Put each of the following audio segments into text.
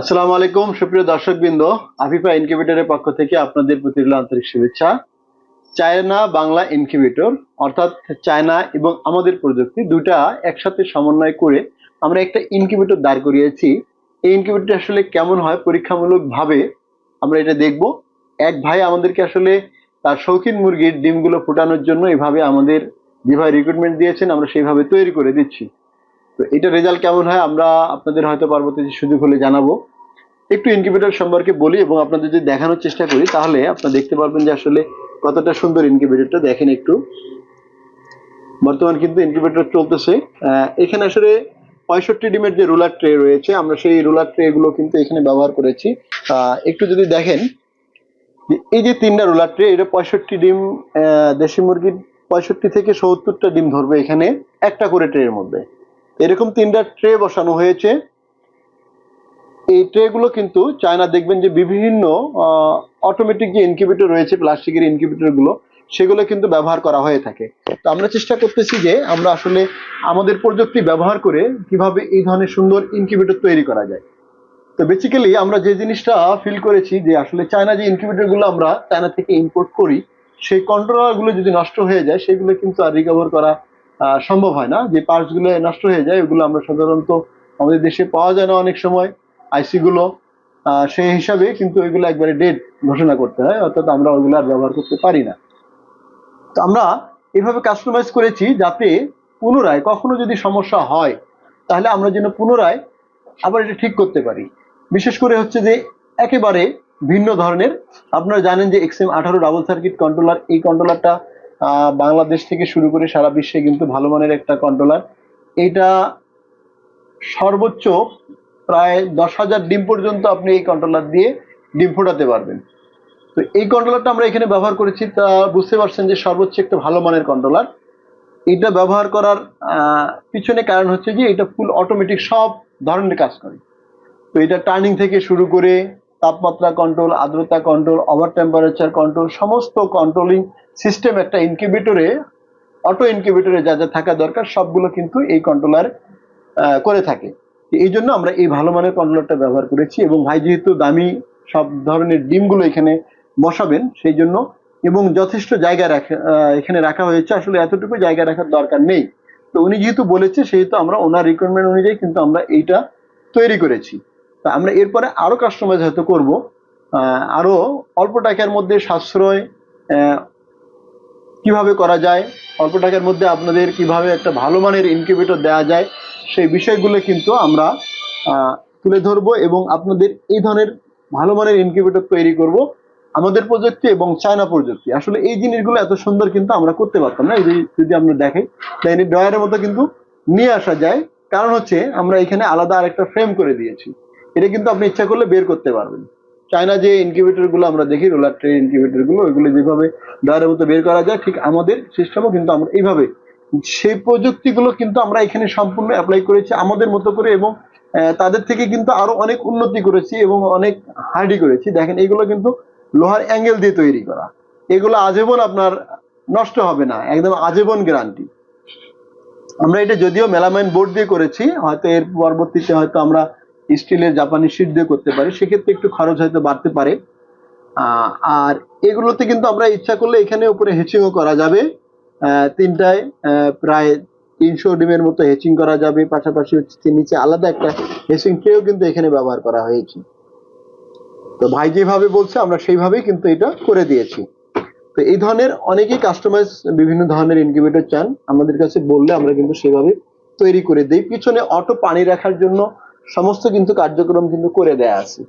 আসসালামু আলাইকুম, সুপ্রিয় দর্শকবৃন্দ। আফিফা ইনকিউবেটরের পক্ষ থেকে আপনাদের প্রতি আন্তরিক শুভেচ্ছা। চায়না বাংলা ইনকিউবেটর অর্থাৎ চায়না এবং আমাদের প্রযুক্তি দুটা একসাথে সমন্বয় করে আমরা একটা ইনকিউবেটর দাঁড় করিয়েছি। এই ইনকিউবেটর আসলে কেমন হয় পরীক্ষামূলক ভাবে আমরা এটা দেখব। এক ভাই আমাদেরকে আসলে তার শৌখিন মুরগির ডিমগুলো ফোটানোর জন্য এভাবে আমাদের যেভাবে রিক্রুটমেন্ট দিয়েছেন, আমরা সেইভাবে তৈরি করে দিচ্ছি। তো এটা রেজাল্ট কেমন হয় আমরা আপনাদের হয়তো পার্বতী সুযোগ হলে জানাব। একটু ইনকিউবেটর সম্পর্কে বলি এবং আপনাদের যদি দেখানোর চেষ্টা করি, তাহলে আপনারা দেখতে পারবেন যে আসলে কতটা সুন্দর ইনকিউবেটরটা দেখেন একটু। বর্তমান কিন্তু ইনকিউবেটর চলতেছে। এখানে আসলে পঁয়ষট্টি ডিমের যে রুলার ট্রে রয়েছে, আমরা সেই রুলার ট্রে গুলো কিন্তু এখানে ব্যবহার করেছি। একটু যদি দেখেন এই যে তিনটা রুলার ট্রে এটা পঁয়ষট্টি ডিম দেশি মুরগির পঁয়ষট্টি থেকে সত্তরটা ডিম ধরবে এখানে একটা করে ট্রের মধ্যে। এরকম তিনটা ট্রে বসানো হয়েছে। এই ট্রে গুলো কিন্তু চায়না দেখবেন যে বিভিন্ন অটোমেটিক যে ইনকিউবেটর রয়েছে, প্লাস্টিকের ইনকিউবেটরগুলো সেগুলো কিন্তু ব্যবহার করা হয়ে থাকে। তো আমরা চেষ্টা করতেছি যে আমরা আসলে আমাদের প্রযুক্তি ব্যবহার করে কীভাবে এই ধরনের সুন্দর ইনকিউবেটর তৈরি করা যায়। তো বেসিক্যালি আমরা যে জিনিসটা ফিল করেছি যে আসলে চায়না যে ইনকিউবেটরগুলো আমরা চায়না থেকে ইম্পোর্ট করি, সেই কন্ট্রোলারগুলো যদি নষ্ট হয়ে যায়, সেগুলো কিন্তু আর রিকভার করা সম্ভব হয় না। যে পার্টসগুলো নষ্ট হয়ে যায়, ওগুলো আমরা সাধারণত আমাদের দেশে পাওয়া যায় না অনেক সময় আইসি গুলো সেই হিসাবে কিন্তু ওইগুলো একবারে ডেট ঘোষণা করতে হয়, অর্থাৎ আমরা ওইগুলো আর ব্যবহার করতে পারি না। তো আমরা এভাবে কাস্টমাইজ করেছি যাতে পুনরায় কখনো যদি সমস্যা হয়, তাহলে আমরা যেন পুনরায় আবার এটা ঠিক করতে পারি। বিশেষ করে হচ্ছে যে একেবারে ভিন্ন ধরনের, আপনারা জানেন যে এক্সএম আঠারো ডাবল সার্কিট কন্ট্রোলার এই কন্ট্রোলারটা বাংলাদেশ থেকে শুরু করে সারা বিশ্বে কিন্তু ভালো মানের একটা কন্ট্রোলার এইটা সর্বোচ্চ প্রায় দশ হাজার ডিম পর্যন্ত আপনি এই কন্ট্রোলার দিয়ে ডিম ফোটাতে পারবেন। তো এই কন্ট্রোলারটা আমরা এখানে ব্যবহার করেছি। তা বুঝতে পারছেন যে সর্বোচ্চ একটা ভালো মানের কন্ট্রোলার এটা ব্যবহার করার পিছনে কারণ হচ্ছে যে এটা ফুল অটোমেটিক সব ধরনের কাজ করে। তো এটা টার্নিং থেকে শুরু করে তাপমাত্রা কন্ট্রোল আর্দ্রতা কন্ট্রোল ওভার টেম্পারেচার কন্ট্রোল সমস্ত কন্ট্রোলিং সিস্টেম একটা ইনকিউবেটরে অটো ইনকিউবেটরে যা যা থাকা দরকার, সবগুলো কিন্তু এই কন্ট্রোলার করে থাকে। এই জন্য আমরা এই ভালো মানের কন্ট্রোলারটা ব্যবহার করেছি এবং ভাই যেহেতু দামি সব ধরনের ডিমগুলো এখানে বসাবেন, সেই জন্য এবং যথেষ্ট জায়গা রাখা এখানে রাখা হয়েছে, আসলে এতটুকু জায়গা রাখার দরকার নেই। তো উনি যেহেতু বলেছে, সেহেতু আমরা ওনার রিকোয়ারমেন্ট অনুযায়ী কিন্তু আমরা এইটা তৈরি করেছি। তা আমরা এরপরে আরও কাস্টমাইজ হয়তো করব। আহ, আরও অল্প টাকার মধ্যে সাশ্রয় কীভাবে করা যায় অল্প টাকার মধ্যে আপনাদের কীভাবে একটা ভালো মানের ইনকিউবেটর দেওয়া যায় সেই বিষয়গুলো কিন্তু আমরা তুলে ধরবো এবং আপনাদের এই ধরনের ভালো মানের ইনকিউবেটর তৈরি করব আমাদের প্রযুক্তি এবং চায়না প্রযুক্তি। আসলে এই জিনিসগুলো এত সুন্দর কিন্তু আমরা করতে পারতাম না যদি আমরা দেখাই তাই ড্রয়ারের মতো কিন্তু নিয়ে আসা যায়। কারণ হচ্ছে আমরা এখানে আলাদা আরেকটা ফ্রেম করে দিয়েছি। এটা কিন্তু আপনি ইচ্ছা করলে বের করতে পারবেন। চায়না যে ইনকিউবেটরগুলো আমরা দেখি রোলার ট্রে ইনকিউবেটরগুলো, ওইগুলো যেভাবে ড্রয়ারের মতো বের করা যায়, ঠিক আমাদের সিস্টেমও কিন্তু আমরা এইভাবে। সেই প্রযুক্তিগুলো কিন্তু আমরা এখানে সম্পূর্ণ অ্যাপ্লাই করেছি আমাদের মতো করে এবং তাদের থেকে কিন্তু আরও অনেক উন্নতি করেছি এবং অনেক হার্ডি করেছি। দেখেন এগুলো কিন্তু লোহার অ্যাঙ্গেল দিয়ে তৈরি করা। এগুলো আজীবন আপনার নষ্ট হবে না, একদম আজীবন গ্যারান্টি আমরা এটা যদিও মেলামাইন বোর্ড দিয়ে করেছি, হয়তো এর পরবর্তীতে হয়তো আমরা স্টিলের জাপানি শিট দিয়ে করতে পারি, সেক্ষেত্রে একটু খরচ হয়তো বাড়তে পারে। আর এগুলোতে কিন্তু আমরা ইচ্ছা করলে এখানে উপরে হেচিংও করা যাবে। তিনটায় প্রায় তিনশো ডিমের মতো হেচিং করা যাবে। পাশাপাশি হচ্ছে নিচে আলাদা একটা হেচিং ট্রেও কিন্তু এখানে ব্যবহার করা হয়েছে। তো ভাই যেভাবে বলছে, আমরা সেইভাবেই কিন্তু এটা করে দিয়েছি। তো এই ধরনের অনেকেই কাস্টমাইজ বিভিন্ন ধরনের ইনকিউবেটর চান। আমাদের কাছে বললে আমরা কিন্তু সেভাবে তৈরি করে দিই। পিছনে অটো পানি রাখার জন্য সমস্ত কিন্তু কার্যক্রম কিন্তু করে দেয়া আছে।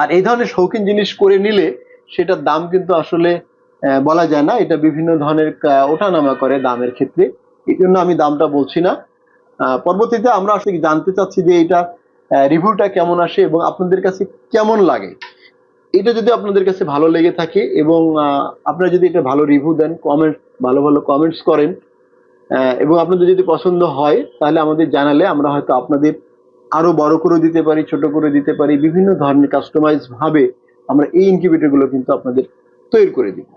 আর এই ধরনের শৌখিন জিনিস করে নিলে সেটার দাম কিন্তু আসলে বলা যায় না। এটা বিভিন্ন ধরনের ওঠানামা করে দামের ক্ষেত্রে। এই জন্য আমি দামটা বলছি না। পরবর্তীতে আমরা আসলে জানতে চাচ্ছি যে এটা রিভিউটা কেমন আসে এবং আপনাদের কাছে কেমন লাগে? এটা যদি আপনাদের কাছে ভালো লেগে থাকে এবং আপনারা যদি এটা ভালো রিভিউ দেন কমেন্ট ভালো ভালো কমেন্টস করেন এবং আপনাদের যদি পছন্দ হয়, তাহলে আমাদের জানালে আমরা হয়তো আপনাদের আরও বড় করে দিতে পারি, ছোট করে দিতে পারি, বিভিন্ন ধরনের কাস্টমাইজ ভাবে আমরা এই ইনকিউবেটরগুলো কিন্তু আপনাদের তৈরি করে দিব।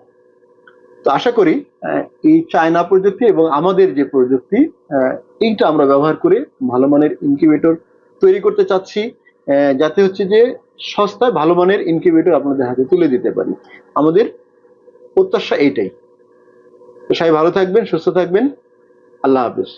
তো আশা করি এই চায়না প্রযুক্তি এবং আমাদের যে প্রযুক্তি এইটা আমরা ব্যবহার করে ভালো মানের ইনকিউবেটর তৈরি করতে চাচ্ছি যাতে হচ্ছে যে সস্তায় ভালো মানের ইনকিউবেটর আপনাদের হাতে তুলে দিতে পারি। আমাদের প্রত্যাশা এইটাই। সবাই ভালো থাকবেন, সুস্থ থাকবেন। আল্লাহ হাফিজ।